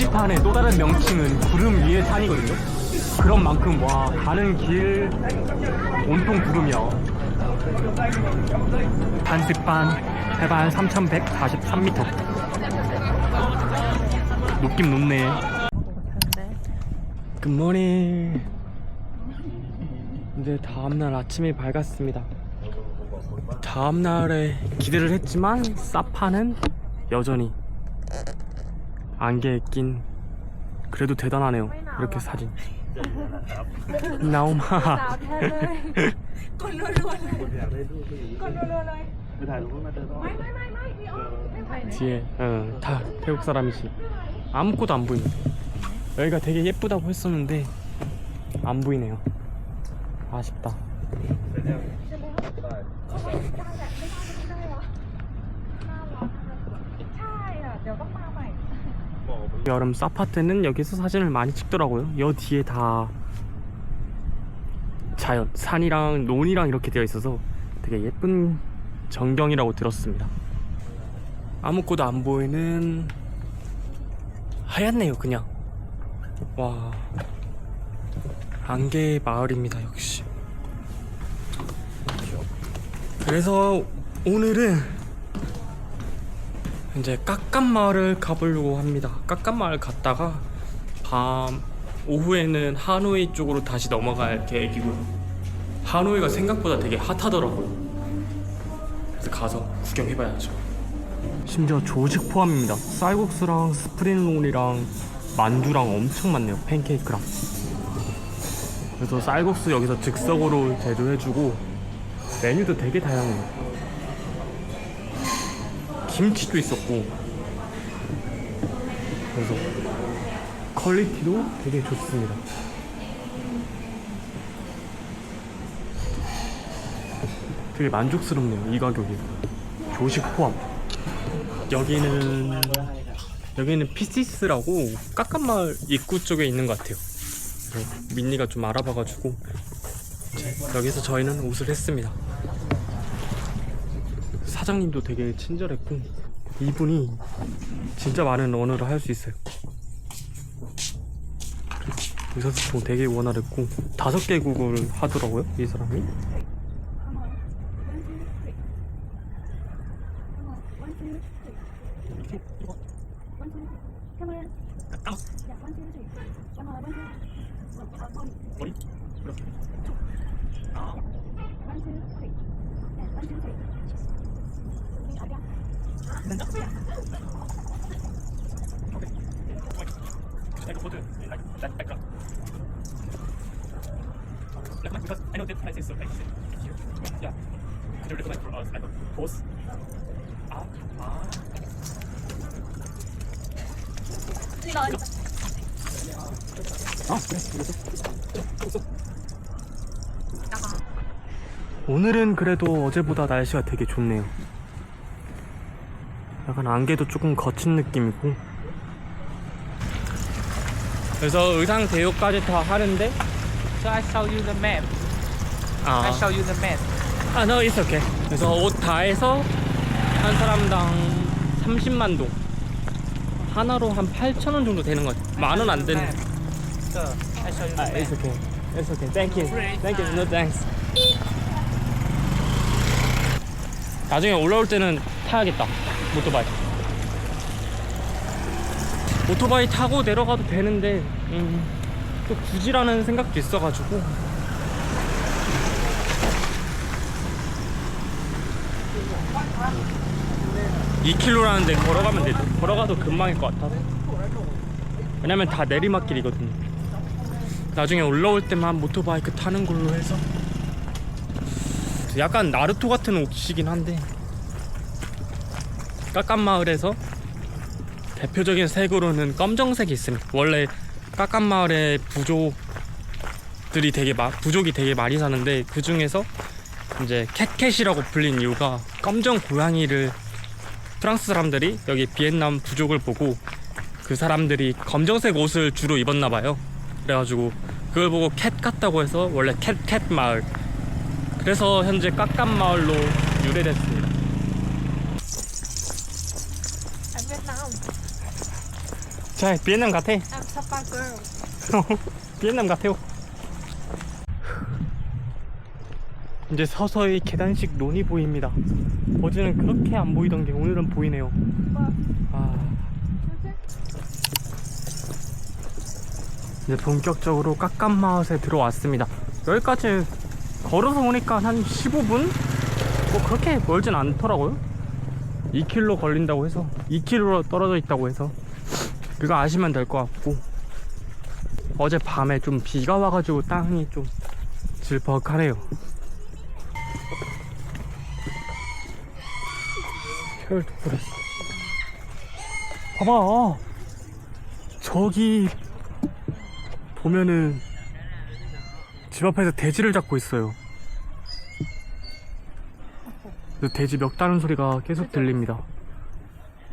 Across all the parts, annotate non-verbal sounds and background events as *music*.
게시판의 또 다른 명칭은 구름 위의 산이거든요. 그런 만큼 와 가는 길 온통 구름이야. 단식반 해발 3,143m. 높긴 높네. 굿모닝. 이제 다음날 아침이 밝았습니다. 다음날에 기대를 했지만 사파는 여전히 안개에 낀 그래도 대단하네요. 이렇게 사진. 나오마. กดรัวๆเลยกดรัวๆเลยไม่ไม่ไม่ไม่พี่อ้อมไม่ไหว 뒤에 어, 다 태국 사람이지. 아무것도 안 보이네. 여기가 되게 예쁘다고 했었는데 안 보이네요. 아쉽다. ใ 여름 사파 때는 여기서 사진을 많이 찍더라고요. 여 뒤에 다 자연, 산이랑 논이랑 이렇게 되어 있어서 되게 예쁜 전경이라고 들었습니다. 아무것도 안 보이는 하얗네요, 그냥. 와, 안개 마을입니다, 역시. 그래서 오늘은 이제 깎감마을을 가보려고 합니다. 깎감마을 갔다가 밤 오후에는 하노이 쪽으로 다시 넘어갈 계획이고요. 하노이가 생각보다 되게 핫하더라고요. 그래서 가서 구경해봐야죠. 심지어 조식 포함입니다. 쌀국수랑 스프링롤이랑 만두랑 엄청 많네요. 팬케이크랑. 그래서 쌀국수 여기서 즉석으로 제조해주고 메뉴도 되게 다양해요. 김치도 있었고. 그래서 퀄리티도 되게 좋습니다. 되게 만족스럽네요 이 가격이. 조식 포함. 여기는 여기는 피시스라고 깎깐마을 입구 쪽에 있는 것 같아요. 민니가 좀 알아봐가지고. 이제 여기서 저희는 옷을 했습니다 사장님도 되게 친절했고 이분이 진짜 많은 언어를 할 수 있어요. 의사소통 되게 원활했고 다섯 개국어를 하더라고요 이 사람이. 머리 이렇게. like a photo, like Ah, ah. 아, 오늘은 그래도 어제보다 날씨가 되게 좋네요. 약간 안개도 조금 거친 느낌이고. 그래서 의상 대여까지 다 하는데 So I show you the map. 아, I show you the map. 아, no, it's okay. 그래서 옷 다 해서 한 사람당 30만 동. 하나로 한 8천 원 정도 되는 것 같아요. 만 원 안 되는. So I show you 아, the map. it's okay. It's okay. Thank you. Thank you. No thanks. 나중에 올라올 때는 타야겠다. 오토바이. 오토바이 타고 내려가도 되는데 음, 또 굳이라는 생각도 있어가지고 2km라는데 걸어가면 되죠. 걸어가도 금방일 것 같아서. 왜냐면 다 내리막길이거든요. 나중에 올라올 때만 모토바이크 타는 걸로 해서 약간 나루토 같은 옷이긴 한데 깎깐마을에서 대표적인 색으로는 검정색이 있습니다. 원래 깎깐마을의 부족들이 되게 마, 부족이 되게 많이 사는데 그 중에서 이제 캣캣이라고 불린 이유가 검정 고양이를 프랑스 사람들이 여기 비엔남 부족을 보고 그 사람들이 검정색 옷을 주로 입었나 봐요. 그래가지고 그걸 보고 캣 같다고 해서 원래 캣캣 마을. 그래서 현재 깎깐 마을로 유래됐습니다. 자, 비엔남 같아. *laughs* 비엔남 같아요. 이제 서서히 계단식 논이 보입니다. 어제는 그렇게 안 보이던 게 오늘은 보이네요. 아. 이제 본격적으로 깎감마을에 들어왔습니다. 여기까지 걸어서 오니까 한 15분? 뭐 그렇게 멀진 않더라고요. 2km 걸린다고 해서 2km 떨어져 있다고 해서 그거 아시면 될 것 같고 어제 밤에 좀 비가 와가지고 땅이 좀 질퍽하네요. 혈도 뿌렸어. 봐봐. 저기 보면은 집 앞에서 돼지를 잡고 있어요. 그 돼지 멱 다는 소리가 계속 들립니다.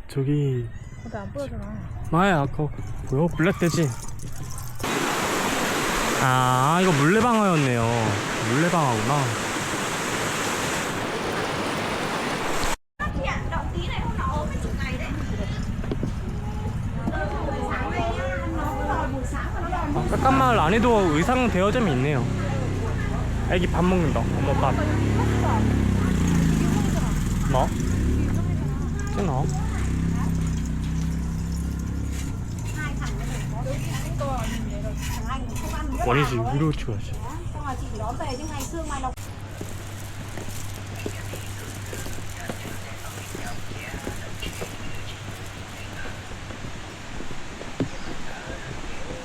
저기 근데 안 보여주나? 마야 그거 뭐야 블랙돼지 아 이거 물레방아였네요 물레방아구나 아, 깎깐마을 안에도 의상 대여점이 있네요 애기 밥 먹는다 엄마 밥 뭐? 찐어 원이지 위로 치워야지 Xong rồi chị phải đón về chứ ngày xưa mày đọc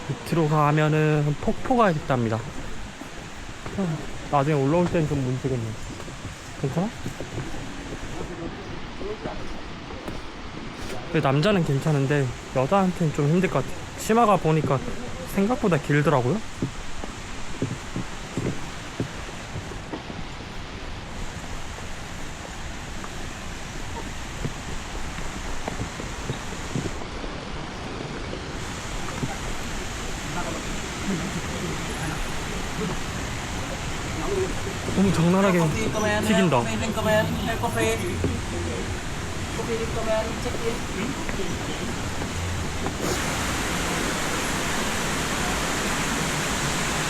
밑으로 가면은 폭포가 있답니다. 어, 나중에 올라올 땐 좀 문제겠네. 괜찮아? 남자는 괜찮은데 여자한테는 좀 힘들 것 같아. 치마가 보니까 생각보다 길더라고요. 너무 적나라하게 튀긴다.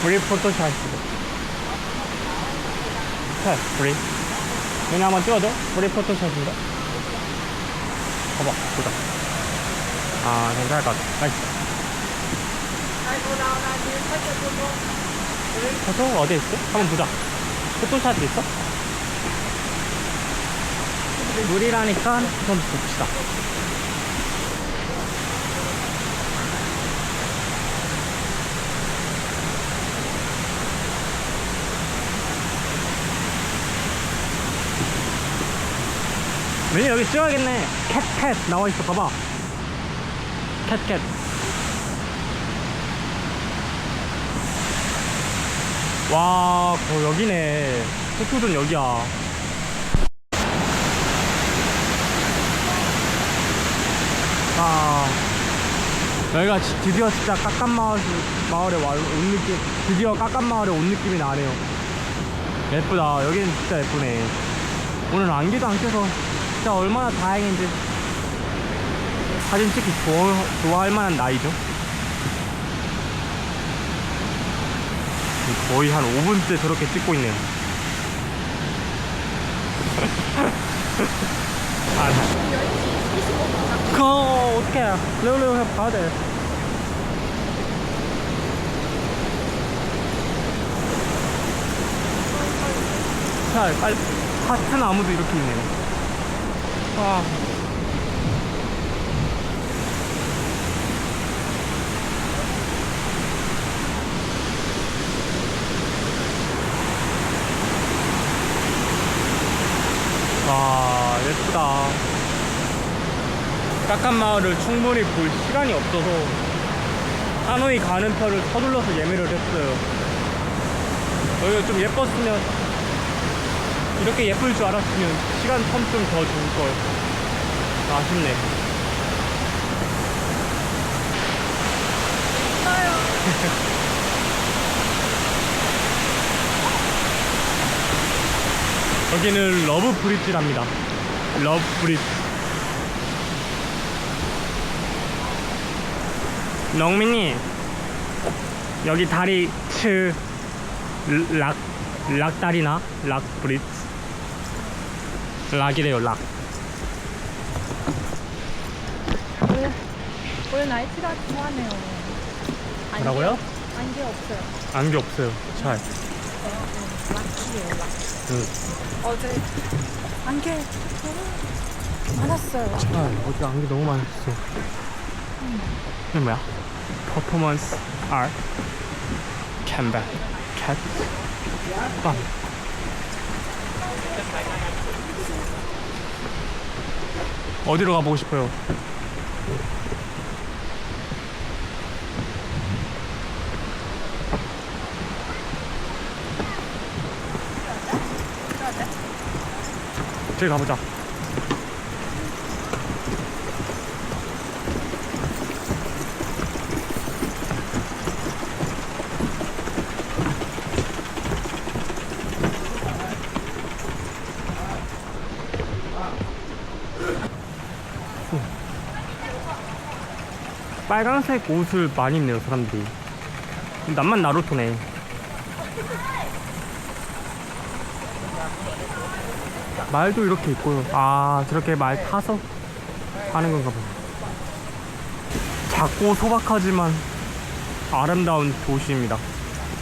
프리 포토샷. 네, 프리. 누나 한번 찍어줘. 프리 포토샷인가? 봐봐, 보자. 아, 괜찮을 것 같아. 나이스. 포토 어디 있어? 한번 보자. 포토샷 있어? 물이라니까 한번 봅시다. 왜냐 여기 찍어야겠네. 캣캣 나와 있어. 봐봐. 캣캣. 와, 거 여기네. 포토존 여기야. 아, 여기가 지- 드디어 진짜 깎감마을 마을에 와, 온 느낌, 드디어 깎감마을에 온 느낌이 나네요. 예쁘다. 여기는 진짜 예쁘네. 오늘 안개도 안 껴서 진짜 얼마나 다행인지. 사진 찍기 좋아, 할 만한 나이죠. 거의 한 5분째 저렇게 찍고 있네요. *laughs* 아, 네. 그거 어떡해. 레오레오 해 봐야 돼. 자, 빨리 하트 나무도 이렇게 있네요. 와. 와 예쁘다 깎감마을을 충분히 볼 시간이 없어서 하노이 가는 표를 서둘러서 예매를 했어요 여기가 좀 예뻤으면 이렇게 예쁠 줄 알았으면 시간 텀좀 더 줄걸 아쉽네 *laughs* 여기는 러브 브릿지랍니다. 러브 브릿지. 농민님 여기 다리 츠 락 락다리나 락 브릿지 락이래요 락 원래 나이트가 좋아하네요. 안개- 뭐라고요? 안개 없어요. 안개 없어요 잘 락이에요 락. 응. 어제 안개 너무 많았어요. 잘 어제 안개 너무 많았어 이게 뭐야? 퍼포먼스 art 캔백 캣 빵 어디로 가보고 싶어요? 저기 가보자. 빨간색 옷을 많이 입네요 사람들이. 남만 나루토네. 말도 이렇게 있고요. 아 저렇게 말 타서 하는 건가 보네. 작고 소박하지만 아름다운 도시입니다.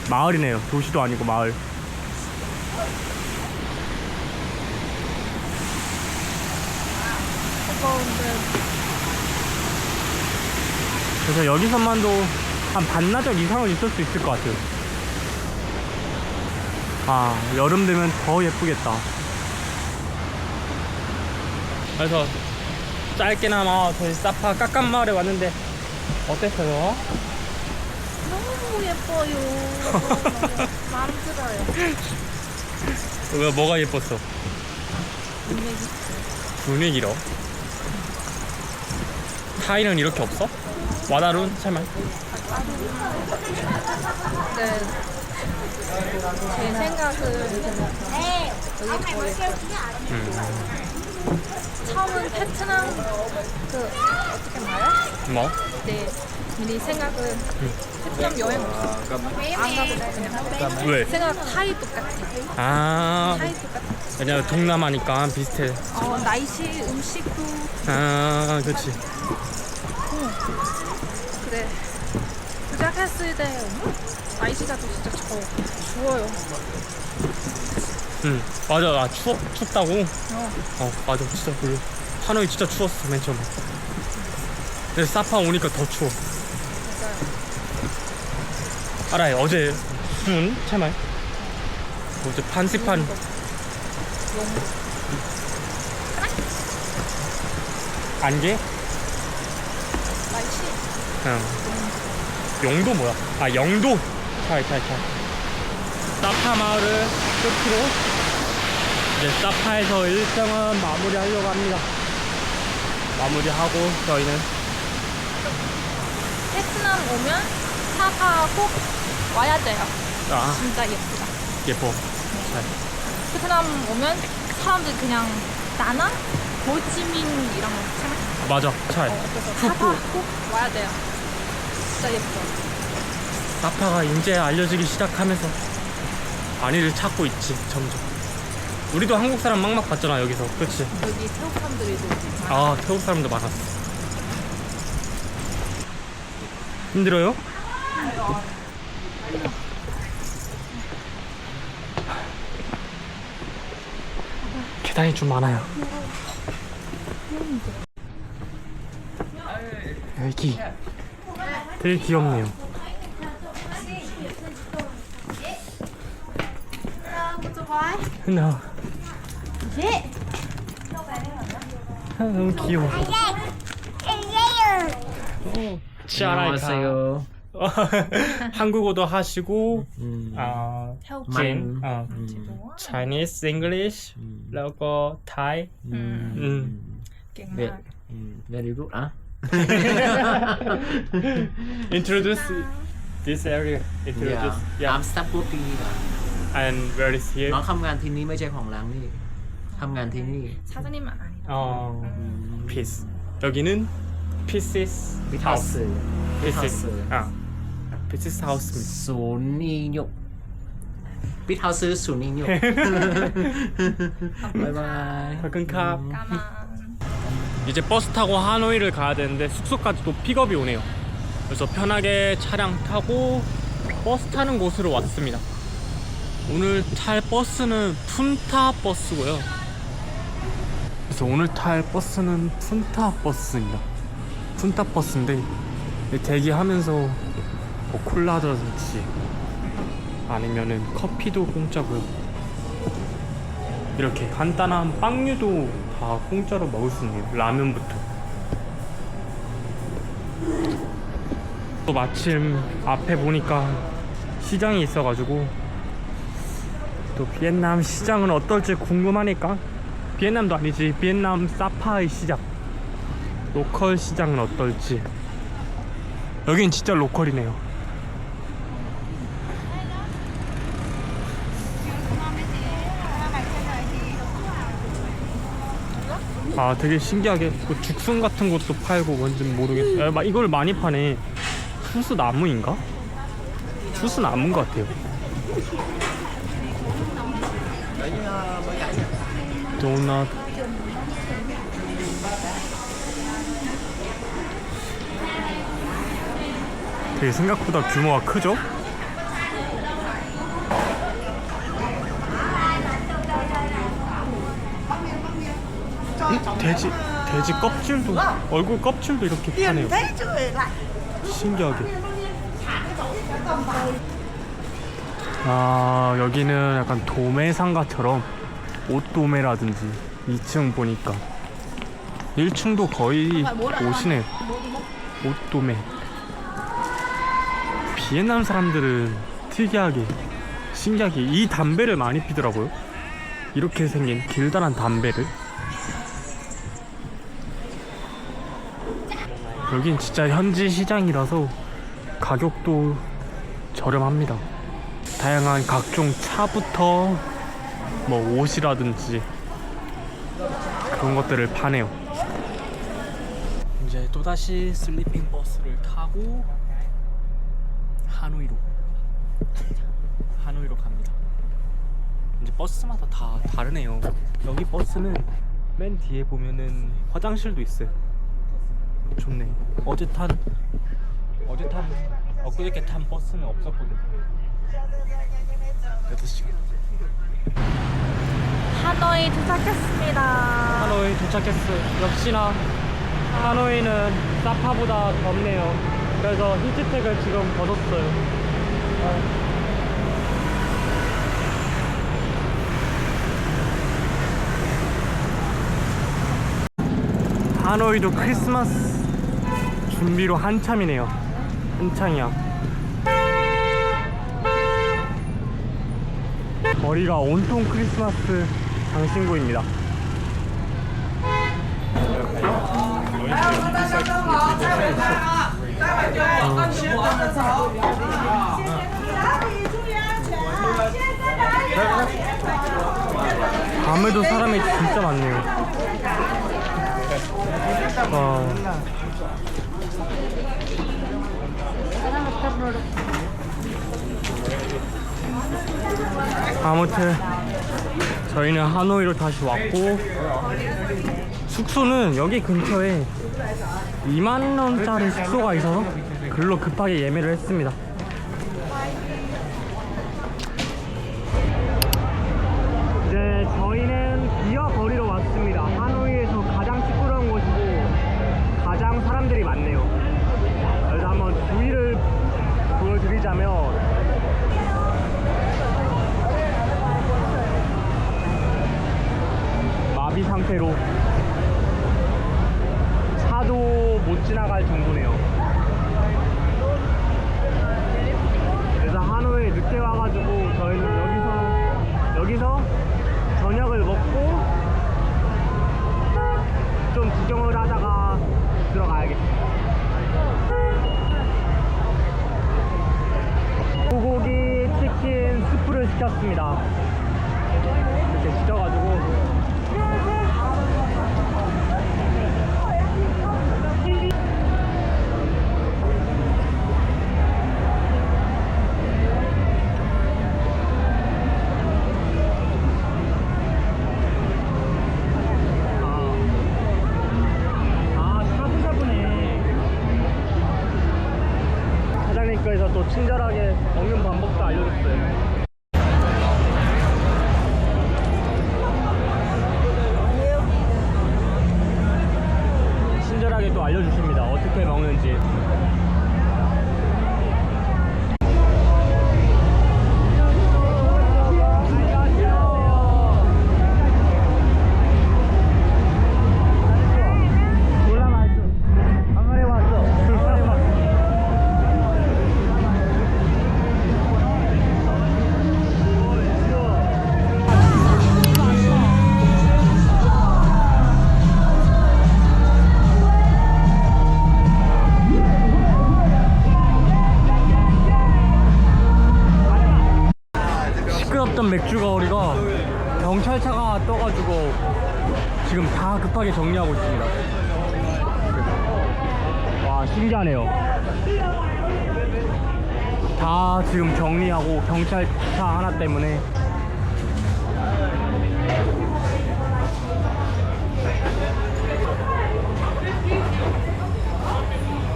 마을이네요. 도시도 아니고 마을. 뜨거운데 그래서 여기서만도 한 반나절 이상은 있을 수 있을 것 같아요. 아, 여름 되면 더 예쁘겠다. 그래서 짧게나마 저희 사파 깎깐마을에 왔는데 어땠어요? 너무 예뻐요. *laughs* 마음 들어요. 왜 뭐가 예뻤어? 분위기. 분위기로. 타이는 이렇게 없어? 와다룬 설마? 네. 제 생각은 여기 거의 처음은 베트남 그 어떻게 말해? 뭐? 네. 미리 생각은 베트남 여행. 안 가고 그냥 왜? 생각 타이 똑같아. 아, 타이 똑같아. 왜냐면 동남아니까 비슷해. 어 날씨 음식도 아, 그렇지. 그래. 시작했을 때 음, 날씨가 또 진짜 더 추워요. 응, 맞아. 아, 추워, 춥다고? 어. 어 맞아 진짜 별로 하노이 진짜 추웠어 맨 처음에 근데 사파 오니까 더 추워 알아요 어제 순 참말 어제 판시판 안개? 응 영도 뭐야? 아 영도? 차이차이차 사파 마을을 끝으로 이제 사파에서 일정은 마무리하려고 합니다. 마무리하고 저희는 베트남 오면 사파 꼭 와야 돼요. 아. 진짜 예쁘다. 예뻐. 베트남 오면 사람들 그냥 나나? 호치민이랑 참 맞아. 잘. 어, 그래서 사파 꼭 와야 돼요. 예뻐. 사파가 이제 알려지기 시작하면서 많이를 찾고 있지 점점 우리도 한국 사람 막막 봤잖아 여기서 그치 여기 태국 사람들이도 많아. 아 태국 사람도 많았어 힘들어요? 계단이 좀 많아요 여기 되게 귀엽네요 나 아, 너무 귀여워 안녕하세요. 한국어도 하시고 음. 아 태국 진, 어, 지도 Chinese, English แล้วก็ Thai อืม อืม เก่ง เว มาก อืม very good อ่ะ introduce this area yeah introduce yeah I'm staff working นี่นะ and where is here น้องทำงานที่นี่ไม่ใช่ของร้านนี่ทำงานที่นี่ 사장님은 아니다. 어 peace 여기는 pieces house 비타스 This is 하우스. 아, this is house입니다. ศูนย์นิยมปิดเฮาซื้อศูนย์นิยมบ๊ายบาย 가끔캅. 까만. 이제 버스 타고 하노이를 가야 되는데 숙소까지 또 픽업이 오네요. 그래서 편하게 차량 타고 버스 타는 곳으로 왔습니다. 오늘 탈 버스는 푼타 버스고요. 그래서 오늘 탈 버스는 푼타 버스입니다. 푼타 버스인데 대기하면서 뭐 콜라든지 아니면은 커피도 공짜고요. 이렇게 간단한 빵류도 다 공짜로 먹을 수 있네요. 라면부터. 또 마침 앞에 보니까 시장이 있어가지고 또 비엔남 시장은 어떨지 궁금하니까 비엔남도 아니지 비엔남 사파이 시장 로컬 시장은 어떨지 여긴 진짜 로컬이네요. 아 되게 신기하게 뭐 죽순 같은 것도 팔고 뭔지는 모르겠어요 야, 막 이걸 많이 파네 수수 나무인가? 수수 나무인 것 같아요 도넛 되게 생각보다 규모가 크죠? 돼지 돼지 껍질도 얼굴 껍질도 이렇게 파네요. 신기하게. 아 여기는 약간 도매 상가처럼 옷 도매라든지 2층 보니까 1층도 거의 옷이네요. 옷도매. 비엔남 사람들은 특이하게 신기하게 이 담배를 많이 피더라고요. 이렇게 생긴 길다란 담배를. 여긴 진짜 현지 시장이라서 가격도 저렴합니다. 다양한 각종 차부터 뭐 옷이라든지 그런 것들을 파네요. 이제 또다시 슬리핑 버스를 타고 하노이로 하노이로 갑니다. 이제 버스마다 다 다르네요. 여기 버스는 맨 뒤에 보면은 화장실도 있어요. 좋네. 어제 탄 어제 탄 엊그저께 탄 버스는 없었거든. 6시간. 하노이 도착했습니다. 하노이 도착했어요. 역시나 하노이는 사파보다 덥네요. 그래서 히트텍을 지금 벗었어요. 하노이도 크리스마스 준비로 한참이네요. 한창이야. 거리가 온통 크리스마스 장신구입니다. 밤에도 사람이 진짜 많네요. 와. 아무튼 저희는 하노이로 다시 왔고 숙소는 여기 근처에 2만 원짜리 숙소가 있어서 글로 급하게 예매를 했습니다.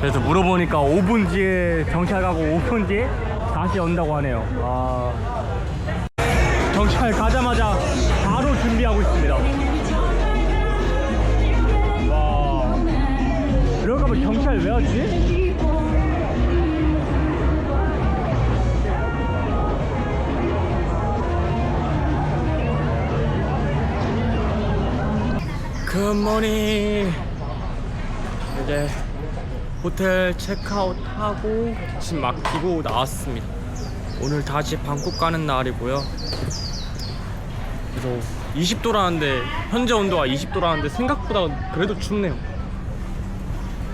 그래서 물어보니까 5분 뒤에 경찰 가고 5분 뒤에 다시 온다고 하네요. 아. 경찰 가자마자 바로 준비하고 있습니다. 와. 이러고 가면 경찰 왜 왔지? 굿모닝 이제 호텔 체크아웃하고 짐 맡기고 나왔습니다. 오늘 다시 방콕 가는 날이고요. 그래서 20도라는데 현재 온도가 20도라는데 생각보다 그래도 춥네요.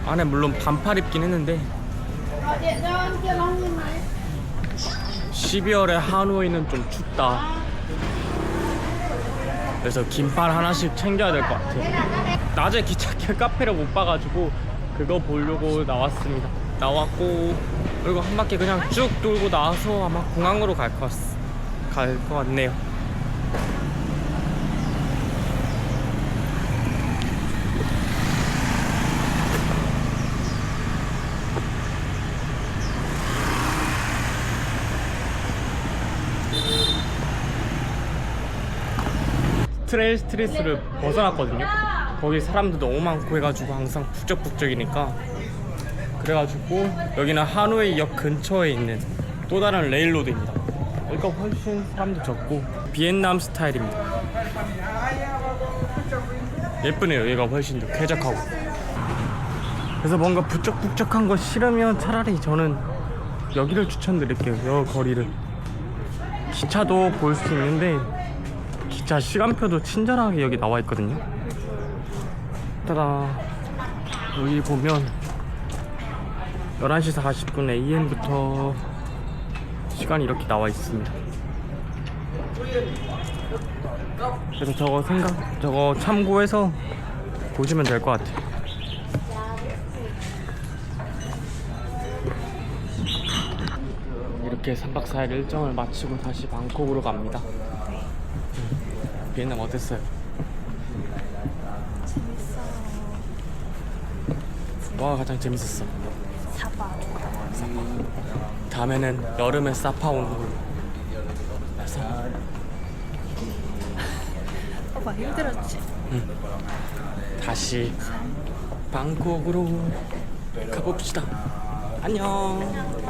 안에 물론 반팔 입긴 했는데 12월에 하노이는 좀 춥다. 그래서 긴팔 하나씩 챙겨야 될 것 같아요. 낮에 기차길 *laughs* 카페를 못 봐가지고 그거 보려고 나왔습니다 나왔고 그리고 한 바퀴 그냥 쭉 돌고 나와서 아마 공항으로 갈 것 같네요 트레일 스트리트를 벗어났거든요. 거기 사람도 너무 많고 해가지고 항상 북적북적이니까 그래가지고 여기는 하노이 역 근처에 있는 또 다른 레일로드입니다. 여기가 훨씬 사람도 적고 비엔남 스타일입니다. 예쁘네요. 얘가 훨씬 더 쾌적하고. 그래서 뭔가 북적북적한 거 싫으면 차라리 저는 여기를 추천드릴게요. 여 거리를. 기차도 볼 수 있는데 기차 시간표도 친절하게 여기 나와 있거든요. 따다 여기 보면 11시 40분 AM부터 시간이 이렇게 나와 있습니다. 그래서 저거 생각, 저거 참고해서 보시면 될 것 같아요. 이렇게 3박 4일 일정을 마치고 다시 방콕으로 갑니다. 음, 비엔남 어땠어요? 뭐가 가장 재밌었어? 사파. 다음에는 여름에 사파 오는 걸로. 그래서 오빠 힘들었지? 다시 방콕으로 가봅시다. 안녕.